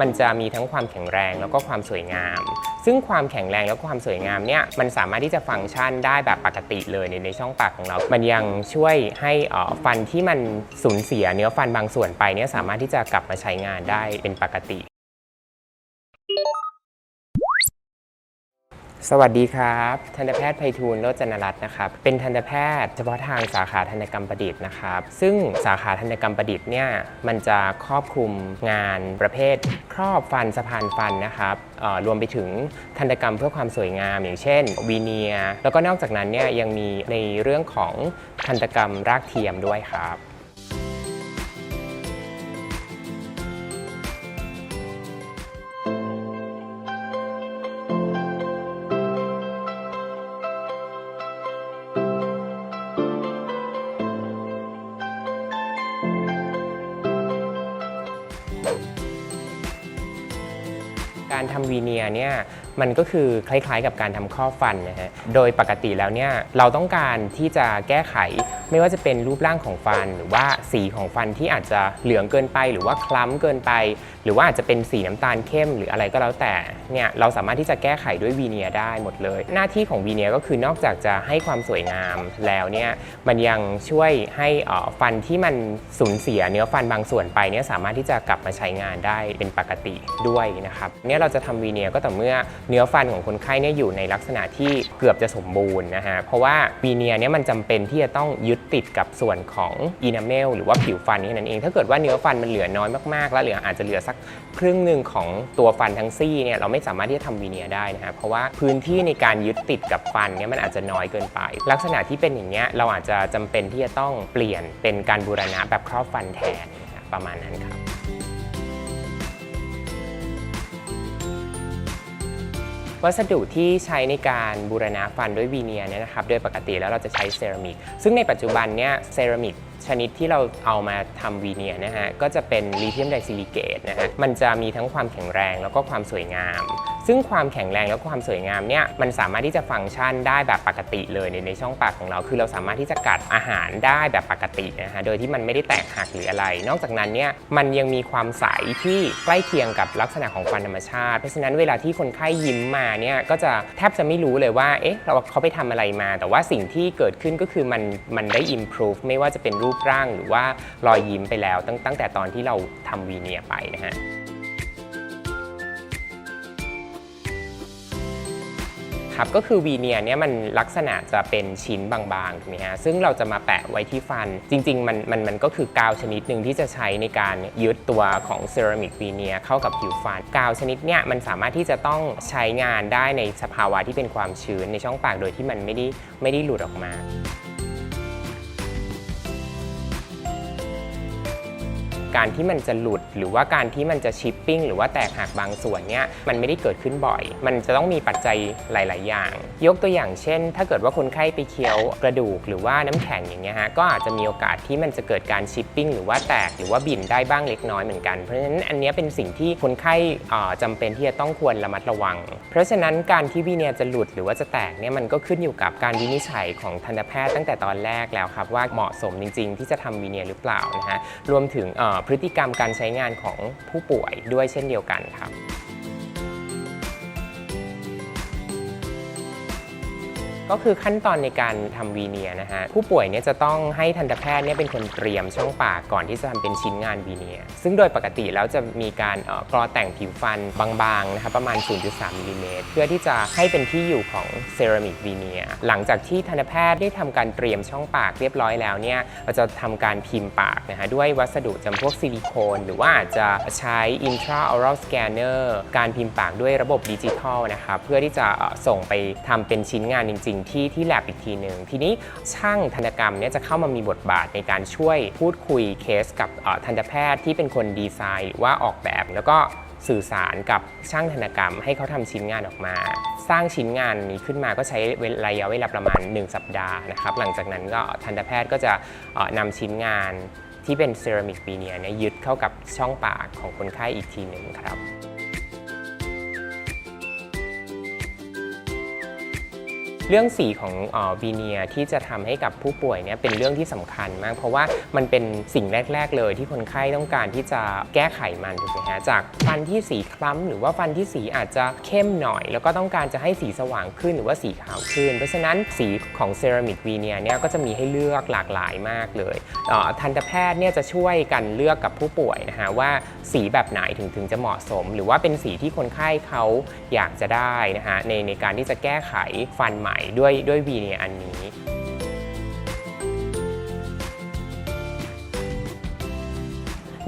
มันจะมีทั้งความแข็งแรงแล้วก็ความสวยงาม ซึ่งความแข็งแรงแล้วก็ความสวยงามเนี่ยมันสามารถที่จะฟังก์ชันได้แบบปกติเลยในในช่องปากของเรา มันยังช่วยให้ฟันที่มันสูญเสียเนื้อฟันบางส่วนไปเนี่ยสามารถที่จะกลับมาใช้งานได้เป็นปกติ สวัสดีครับ ทันตแพทย์ไพฑูรย์โรจนรัตน์นะครับ เป็นทันตแพทย์เฉพาะทางสาขาทันตกรรมประดิษฐ์นะครับ ซึ่งสาขาทันตกรรมประดิษฐ์เนี่ย มันจะครอบคลุมงานประเภท ครอบฟันสะพานฟันนะครับรวมไปถึงทันตกรรมเพื่อความสวยงาม อย่างเช่น วีเนียร์แล้วก็นอกจากนั้นเนี่ยยังมีในเรื่องของทันตกรรมรากเทียมด้วยครับ การทำวีเนียร์เนี่ย มันก็คือคล้ายๆ กับการทำข้อฟันนะฮะ โดยปกติแล้วเนี่ยเราต้องการที่จะแก้ไขไม่ว่าจะเป็นรูปร่างของฟัน หรือว่าสีของฟันที่อาจจะเหลืองเกินไป หรือว่าคล้ำเกินไป หรือว่าอาจจะเป็นสีน้ำตาลเข้มหรืออะไรก็แล้วแต่เนี่ยเราสามารถที่จะแก้ไขด้วยวีเนียร์ได้หมดเลย หน้าที่ของวีเนียร์ก็คือนอกจากจะให้ความสวยงามแล้วเนี่ยมันยังช่วยให้อ่อฟันที่มันสูญเสียเนื้อฟันบางส่วนไปเนี่ยสามารถที่จะกลับมาใช้งานได้เป็นปกติด้วยนะครับเนี่ยเราจะทำวีเนียร์ก็ต่อเมื่อเนื้อฟันของคนไข้เนี่ยอยู่ในลักษณะที่เกือบจะสมบูรณ์นะฮะ เพราะว่าวีเนียร์เนี่ยมันจำเป็นที่จะต้องยึดติดกับส่วนของอินาเมลหรือว่าผิวฟันนี่นั่นเอง ถ้าเกิดว่าเนื้อฟันมันเหลือน้อยมากๆ แล้วเหลืออาจจะเหลือสักครึ่งหนึ่งของตัวฟันทั้งซี่เนี่ยเราไม่สามารถที่จะทำวีเนียร์ได้นะฮะ เพราะว่าพื้นที่ในการยึดติดกับฟันเนี่ยมันอาจจะน้อยเกินไป ลักษณะที่เป็นอย่างเงี้ยเราอาจจะจำเป็นที่จะต้องเปลี่ยนเป็นการบูรณะแบบครอบฟันแทนประมาณนั้นครับ วัสดุที่ใช้ในการบูรณะฟันด้วยวีเนียร์เนี่ยนะครับโดยปกติแล้วเราจะใช้เซรามิก ซึ่งในปัจจุบันเนี่ยเซรามิกชนิดที่เราเอามาทำวีเนียร์นะฮะก็จะเป็นลิเธียมไดซิลิเกตนะฮะมันจะมีทั้งความแข็งแรงแล้วก็ความสวยงาม ซึ่งความแข็งแรงและความสวยงามเนี่ยมันสามารถที่จะฟังก์ชันได้แบบปกติเลยในในช่องปากของเรา คือเราสามารถที่จะกัดอาหารได้แบบปกตินะฮะโดยที่มันไม่ได้แตกหักหรืออะไร นอกจากนั้นเนี่ยมันยังมีความใสที่ใกล้เคียงกับลักษณะของฟันธรรมชาติ เพราะฉะนั้นเวลาที่คนไข้ยิ้มมาเนี่ยก็จะแทบจะไม่รู้เลยว่าเอ๊ะเราเขาไปทำอะไรมา แต่ว่าสิ่งที่เกิดขึ้นก็คือมันมันได้ improve ไม่ว่าจะเป็นรูปร่างหรือว่ารอยยิ้มไปแล้วตั้งตั้งแต่ตอนที่เราทำวีเนียร์ไปนะฮะ ครับก็คือวีเนียร์เนี่ยมันลักษณะจะเป็นชิ้นบางๆถูกไหมฮะซึ่งเราจะมาแปะไว้ที่ฟัน จริง ๆ มันมันมันก็คือกาวชนิดหนึ่งที่จะใช้ในการยึดตัวของเซรามิกวีเนียร์เข้ากับผิวฟัน กาวชนิดเนี่ยมันสามารถที่จะต้องใช้งานได้ในสภาวะที่เป็นความชื้นในช่องปากโดยที่มันไม่ได้ไม่ได้หลุดออกมา การที่มันจะหลุดหรือว่าการที่มันจะชิปปิ้งหรือว่าแตกหักบางส่วนเนี่ยมันไม่ได้เกิดขึ้นบ่อย มันจะต้องมีปัจจัยหลาย ๆ อย่าง ยกตัวอย่างเช่น ถ้าเกิดว่าคนไข้ไปเคี้ยวกระดูกหรือว่าน้ำแข็งอย่างเงี้ยฮะก็อาจจะมีโอกาสที่มันจะเกิดการชิปปิ้งหรือว่าแตกหรือว่าบิ่นได้บ้างเล็กน้อยเหมือนกันเพราะฉะนั้นอันนี้เป็นสิ่งที่คนไข้อ่าจำเป็นที่จะต้องควรระมัดระวัง เพราะฉะนั้นการที่วีเนียร์จะหลุดหรือว่าจะแตกเนี่ยมันก็ขึ้นอยู่กับการวินิจฉัยของทันตแพทย์ตั้งแต่ตอนแรกแล้วครับว่าเหมาะสมจริง ๆ ที่จะทำวีเนียหรือเปล่านะฮะรวมถึงเพฤติกรรมการใช้งานของผู้ป่วยด้วยเช่นเดียวกันครับ ก็คือขั้นตอนในการทำวีเนียนะฮะผู้ป่วยเนี่ยจะต้องให้ทันตแพทย์เนี่ยเป็นคนเตรียมช่องปากก่อนที่จะทำเป็นชิ้นงานวีเนีย ซึ่งโดยปกติแล้วจะมีการกรอแต่งผิวฟันบางๆนะครับประมาณ 0.3มิลลิเมตรเพื่อที่จะให้เป็นที่อยู่ของเซรามิกวีเนีย หลังจากที่ทันตแพทย์ได้ทำการเตรียมช่องปากเรียบร้อยแล้วเนี่ยเราจะทำการพิมพ์ปากนะฮะด้วยวัสดุจำพวกซิลิโคน หรือว่าอาจจะใช้ intraoral scanner การพิมพ์ปากด้วยระบบดิจิทัลนะครับเพื่อที่จะส่งไปทำเป็นชิ้นงานจริงๆที่ที่แลบอีกทีหนึ่งทีนี้ช่างทันตกรรมเนี่ยจะเข้ามามีบทบาทในการช่วยพูดคุยเคสกับทันตแพทย์ที่เป็นคนดีไซน์หรือว่าออกแบบ แล้วก็สื่อสารกับช่างทันกรรม ให้เขาทำชิ้นงานออกมา สร้างชิ้นงานนี้ขึ้นมาก็ใช้ระยะเวลาประมาณ 1 สัปดาห์นะครับหลังจากนั้นก็ทันตแพทย์ก็จะเอ่อนำชิ้นงานที่เป็นเซรามิกวีเนียเนี่ยยึดเข้ากับช่องปากของคนไข้อีกทีหนึ่งครับ เรื่องสีของวีเนียที่จะทำให้กับผู้ป่วยเนี่ยเป็นเรื่องที่สำคัญมาก เพราะว่ามันเป็นสิ่งแรก ๆ เลยที่คนไข้ต้องการที่จะแก้ไขมันถูกไหมฮะจากฟันที่สีคล้ำหรือว่าฟันที่สีอาจจะเข้มหน่อย แล้วก็ต้องการจะให้สีสว่างขึ้นหรือว่าสีขาวขึ้น เพราะฉะนั้นสีของเซรามิกวีเนียเนี่ยก็จะมีให้เลือกหลากหลายมากเลยทันตแพทย์เนี่ยจะช่วยกันเลือกกับผู้ป่วยนะฮะว่าสีแบบไหนถึงถึงจะเหมาะสม หรือว่าเป็นสีที่คนไข้เขาอยากจะได้นะฮะในในการที่จะแก้ไขฟันใหม่ด้วยด้วยวีเนียอันนี้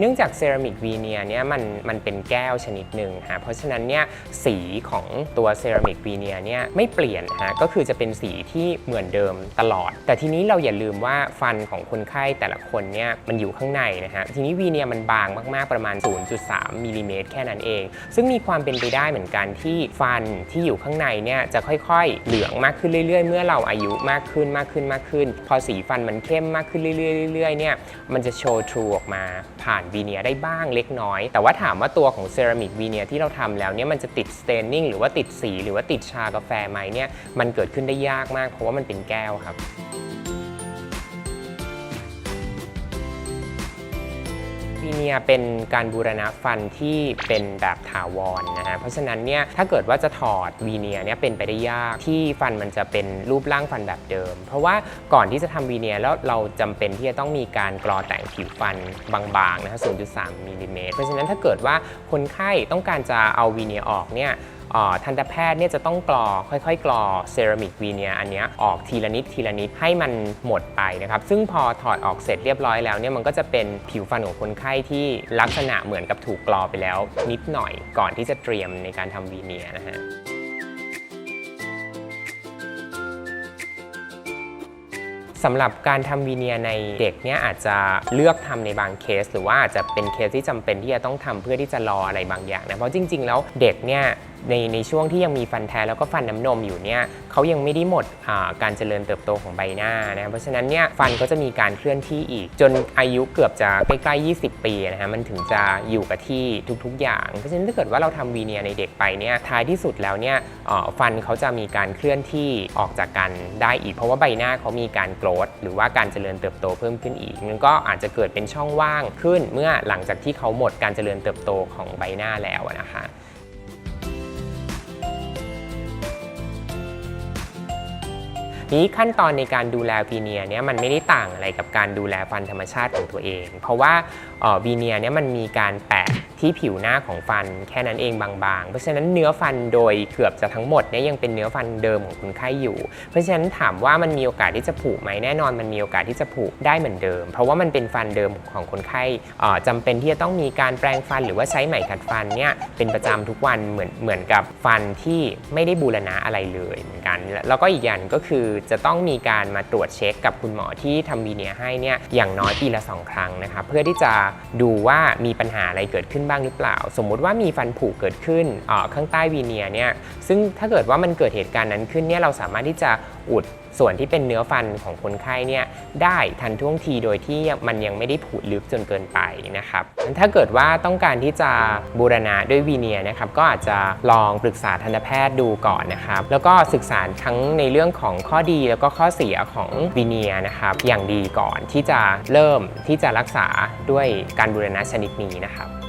เนื่องจากเซรามิกวีเนียเนี่ยมันมันเป็นแก้วชนิดหนึ่งฮะเพราะฉะนั้นเนี่ยสีของตัวเซรามิกวีเนียเนี่ยไม่เปลี่ยนฮะก็คือจะเป็นสีที่เหมือนเดิมตลอด แต่ทีนี้เราอย่าลืมว่าฟันของคนไข้แต่ละคนเนี่ยมันอยู่ข้างในนะฮะทีนี้วีเนียมันบางมากๆประมาณ 0.3มิลลิเมตรแค่นั้นเอง ซึ่งมีความเป็นไปได้เหมือนกันที่ฟันที่อยู่ข้างในเนี่ยจะค่อยๆ เหลืองมากขึ้นเรื่อย ๆ เมื่อเราอายุมากขึ้นมากขึ้นมากขึ้น พอสีฟันมันเข้มมากขึ้นเรื่อยๆเรื่อยๆเนี่ยมันจะโชว์ทรูออกมาผ่านวีเนียได้บ้างเล็กน้อย แต่ว่าถามว่าตัวของเซรามิกวีเนียที่เราทำแล้วเนี่ยมันจะติดสเตนนิ่งหรือว่าติดสี หรือว่าติดชากาแฟไหมเนี่ยมันเกิดขึ้นได้ยากมาก เพราะว่ามันเป็นแก้วครับ วีเนียเป็นการบูรณะฟันที่เป็นแบบถาวรนะฮะ เพราะฉะนั้นเนี่ยถ้าเกิดว่าจะถอดวีเนียเนี่ยเป็นไปได้ยากที่ฟันมันจะเป็นรูปร่างฟันแบบเดิม เพราะว่าก่อนที่จะทำวีเนียแล้วเราจำเป็นที่จะต้องมีการกรอแต่งผิวฟันบางๆนะฮะ0.3มิลลิเมตรเพราะฉะนั้นถ้าเกิดว่าคนไข้ต้องการจะเอาวีเนียออกเนี่ย ทันตแพทย์เนี่ยจะต้องกรอค่อยๆ กรอเซรามิกวีเนียอันนี้ออกทีละนิดทีละนิดให้มันหมดไปนะครับซึ่งพอถอดออกเสร็จเรียบร้อยแล้วเนี่ยมันก็จะเป็นผิวฟันของคนไข้ที่ลักษณะเหมือนกับถูกกรอไปแล้ว นิดหน่อยก่อนที่จะเตรียมในการทำวีเนียนะฮะสำหรับการทำวีเนียในเด็กเนี่ยอาจจะเลือกทำในบางเคส หรือว่าอาจจะเป็นเคสที่จำเป็นที่จะต้องทำเพื่อที่จะรออะไรบางอย่างนะเพราะจริง ๆ แล้วเด็กเนี่ย ในในช่วงที่ยังมีฟันแท้แล้วก็ฟันน้ำนมอยู่เนี่ยเขายังไม่ได้หมดการเจริญเติบโตของใบหน้านะเพราะฉะนั้นเนี่ยฟันก็จะมีการเคลื่อนที่อีก จนอายุเกือบจะใกล้ๆ 20 ปีนะฮะมันถึงจะอยู่กับที่ทุกๆ อย่าง เพราะฉะนั้นถ้าเกิดว่าเราทำวีเนียในเด็กไปเนี่ยท้ายที่สุดแล้วเนี่ยฟันเขาจะมีการเคลื่อนที่ออกจากกันได้อีก เพราะว่าใบหน้าเขามีการโกรธหรือว่าการเจริญเติบโตเพิ่มขึ้นอีกมันก็อาจจะเกิดเป็นช่องว่างขึ้น เมื่อหลังจากที่เขาหมดการเจริญเติบโตของใบหน้าแล้วนะคะ นี้ขั้นตอนในการดูแลวีเนียเนี่ยมันไม่ได้ต่างอะไรกับการดูแลฟันธรรมชาติของตัวเอง เพราะว่าวีเนียเนี่ยมันมีการแปะที่ผิวหน้าของฟันแค่นั้นเองบางๆ เพราะฉะนั้นเนื้อฟันโดยเกือบจะทั้งหมดเนี่ยยังเป็นเนื้อฟันเดิมของคนไข้อยู่ เพราะฉะนั้นถามว่ามันมีโอกาสที่จะผุไหมแน่นอนมันมีโอกาสที่จะผุได้เหมือนเดิม เพราะว่ามันเป็นฟันเดิมของคนไข้เอ่อจำเป็นที่จะต้องมีการแปรงฟันหรือว่าใช้ไหมขัดฟันเนี่ยเป็นประจำทุกวันเหมือนเหมือนกับฟันที่ไม่ได้บูรณะอะไรเลยเหมือนกัน แล้วก็อีกอย่างก็คือจะต้องมีการมาตรวจเช็คกับคุณหมอที่ทำวีเนียให้เนี่ยอย่างน้อยปีละสองครั้งนะครับเพื่อที่จะดูว่ามีปัญหาอะไรเกิดขึ้นบ้างหรือเปล่า สมมุติว่ามีฟันผุเกิดขึ้นออข้างใต้วีเนียเนี่ยซึ่งถ้าเกิดว่ามันเกิดเหตุการณ์นั้นขึ้นเนี่ยเราสามารถที่จะอุด ส่วนที่เป็นเนื้อฟันของคนไข้เนี่ยได้ทันท่วงทีโดยที่มันยังไม่ได้ผุลึกจนเกินไปนะครับถ้าเกิดว่าต้องการที่จะบูรณะด้วยวีเนียนะครับก็อาจจะลองปรึกษาทันตแพทย์ดูก่อนนะครับแล้วก็ศึกษาทั้งในเรื่องของข้อดีแล้วก็ข้อเสียของวีเนียนะครับอย่างดีก่อนที่จะเริ่มที่จะรักษาด้วยการบูรณะชนิดนี้นะครับ